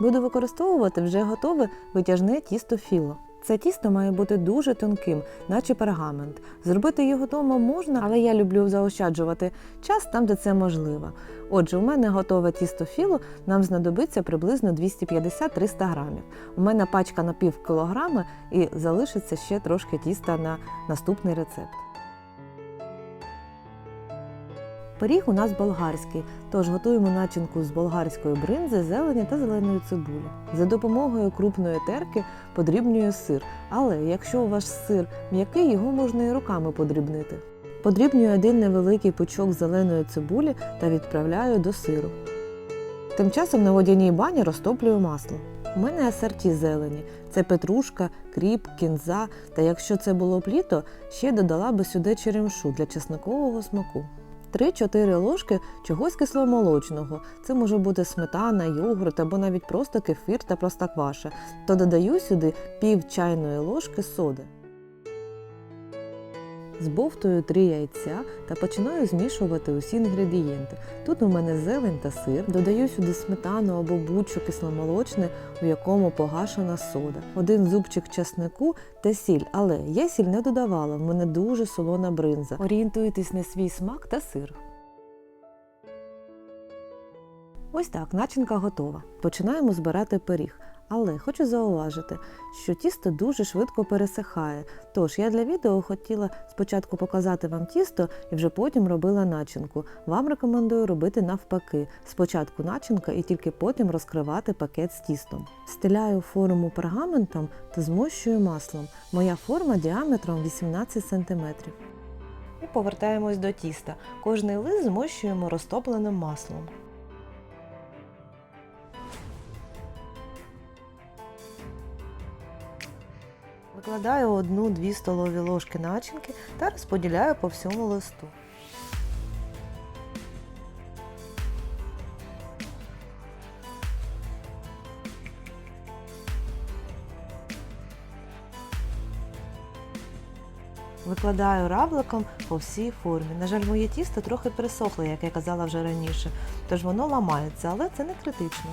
Буду використовувати вже готове витяжне тісто філо. Це тісто має бути дуже тонким, наче пергамент. Зробити його вдома можна, але я люблю заощаджувати час там, де це можливо. Отже, у мене готове тісто філо, нам знадобиться приблизно 250-300 грамів. У мене пачка на пів кілограми і залишиться ще трошки тіста на наступний рецепт. Пиріг у нас болгарський, тож готуємо начинку з болгарської бринзи, зелені та зеленої цибулі. За допомогою крупної терки подрібнюю сир, але якщо у вас сир м'який, його можна і руками подрібнити. Подрібнюю один невеликий пучок зеленої цибулі та відправляю до сиру. Тим часом на водяній бані розтоплюю масло. У мене асорті зелені. Це петрушка, кріп, кінза, та якщо це було б літо, ще додала би сюди черемшу для чесникового смаку. 3-4 ложки чогось кисломолочного. Це може бути сметана, йогурт або навіть просто кефір та проста кваша. То додаю сюди пів чайної ложки соди. Збовтую 3 яйця та починаю змішувати усі інгредієнти. Тут у мене зелень та сир, додаю сюди сметану або будь-що кисломолочне, у якому погашена сода, один зубчик часнику та сіль. Але я сіль не додавала, в мене дуже солона бринза. Орієнтуйтесь на свій смак та сир. Ось так, начинка готова. Починаємо збирати пиріг. Але хочу зауважити, що тісто дуже швидко пересихає. Тож я для відео хотіла спочатку показати вам тісто і вже потім робила начинку. Вам рекомендую робити навпаки: спочатку начинка і тільки потім розкривати пакет з тістом. Стиляю форму пергаментом та змощую маслом. Моя форма діаметром 18 см. І повертаємось до тіста. Кожний лист змощуємо розтопленим маслом. Викладаю одну-дві столові ложки начинки та розподіляю по всьому листу. Викладаю равликом по всій формі. На жаль, моє тісто трохи пересохло, як я казала вже раніше, тож воно ламається, але це не критично.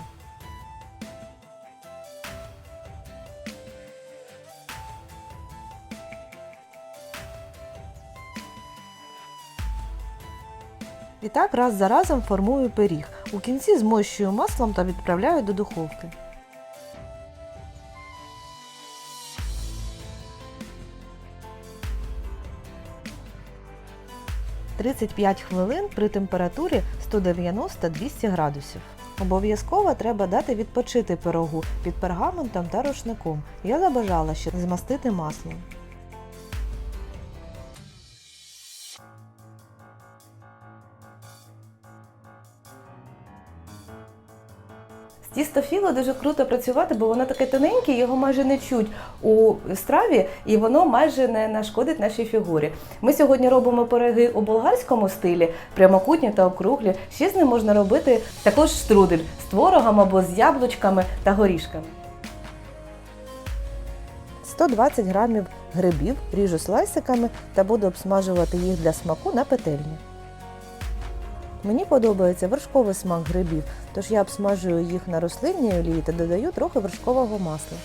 І так раз за разом формую пиріг. У кінці змощую маслом та відправляю до духовки. «35 хвилин при температурі 190-200 градусів. Обов'язково треба дати відпочити пирогу під пергаментом та рушником. Я забажала ще змастити маслом. З тістофіло дуже круто працювати, бо воно таке тоненьке, його майже не чуть у страві, і воно майже не нашкодить нашій фігурі. Ми сьогодні робимо пироги у болгарському стилі, прямокутні та округлі. Ще з ним можна робити також штрудель з творогом або з яблучками та горішками. 120 грамів грибів ріжу слайсиками та буду обсмажувати їх для смаку на петельні. Мені подобається вершковий смак грибів, тож я обсмажую їх на рослинній олії та додаю трохи вершкового масла.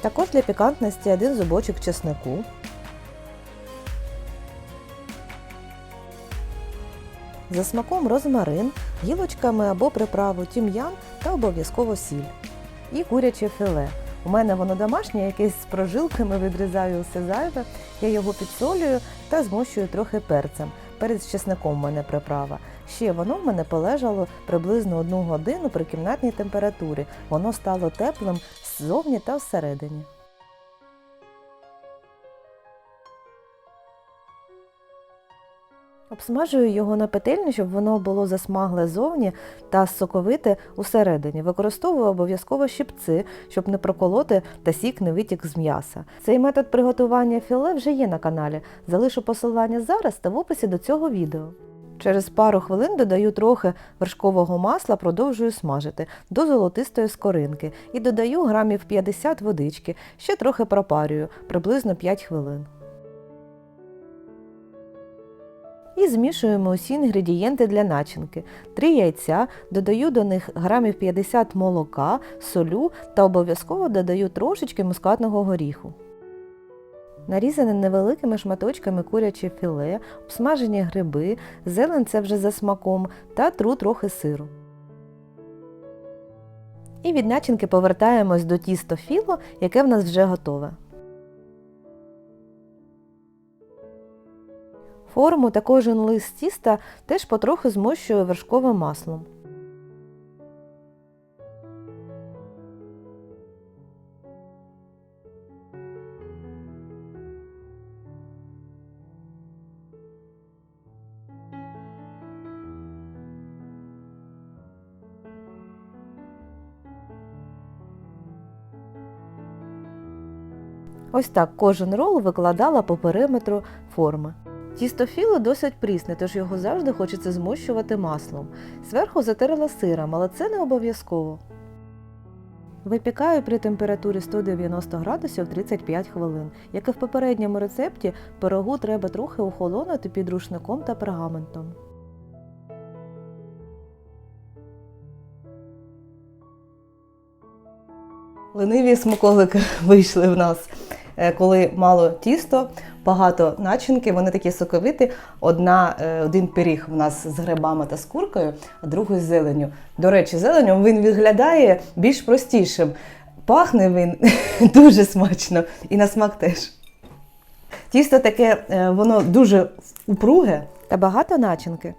Також для пікантності один зубочок чеснику. За смаком розмарин, гілочками або приправу тім'ян та обов'язково сіль. І куряче філе. У мене воно домашнє, якесь з прожилками відрізаю усе зайве, я його підсолюю та змощую трохи перцем. Перед чесником в мене приправа. Ще воно в мене полежало приблизно одну годину при кімнатній температурі. Воно стало теплим ззовні та всередині. Обсмажую його на петельні, щоб воно було засмагле зовні та соковите усередині. Використовую обов'язково щипці, щоб не проколоти та сік не витік з м'яса. Цей метод приготування філе вже є на каналі. Залишу посилання зараз та в описі до цього відео. Через пару хвилин додаю трохи вершкового масла, продовжую смажити до золотистої скоринки і додаю грамів 50 водички, ще трохи пропарюю, приблизно 5 хвилин. І змішуємо усі інгредієнти для начинки. 3 яйця, додаю до них грамів 50 молока, солю та обов'язково додаю трошечки мускатного горіху. Нарізане невеликими шматочками куряче філе, обсмажені гриби, зелень це вже за смаком та тру трохи сиру. І від начинки повертаємось до тісто філо, яке в нас вже готове. Форму та кожен лист тіста теж потроху змощую вершковим маслом. Ось так кожен рол викладала по периметру форми. Тісто філо досить прісне, тож його завжди хочеться змощувати маслом. Зверху затерла сиром, але це не обов'язково. Випікаю при температурі 190 градусів 35 хвилин. Як і в попередньому рецепті, пирогу треба трохи охолонути під рушником та пергаментом. Лениві смаколики вийшли в нас, е, коли мало тісто, багато начинки, вони такі соковиті. Одна, е, один пиріг у нас з грибами та з куркою, а другий з зеленю. До речі, зеленю він виглядає більш простішим. Пахне він дуже смачно і на смак теж. Тісто таке, е, воно дуже упруге, Та багато начинки.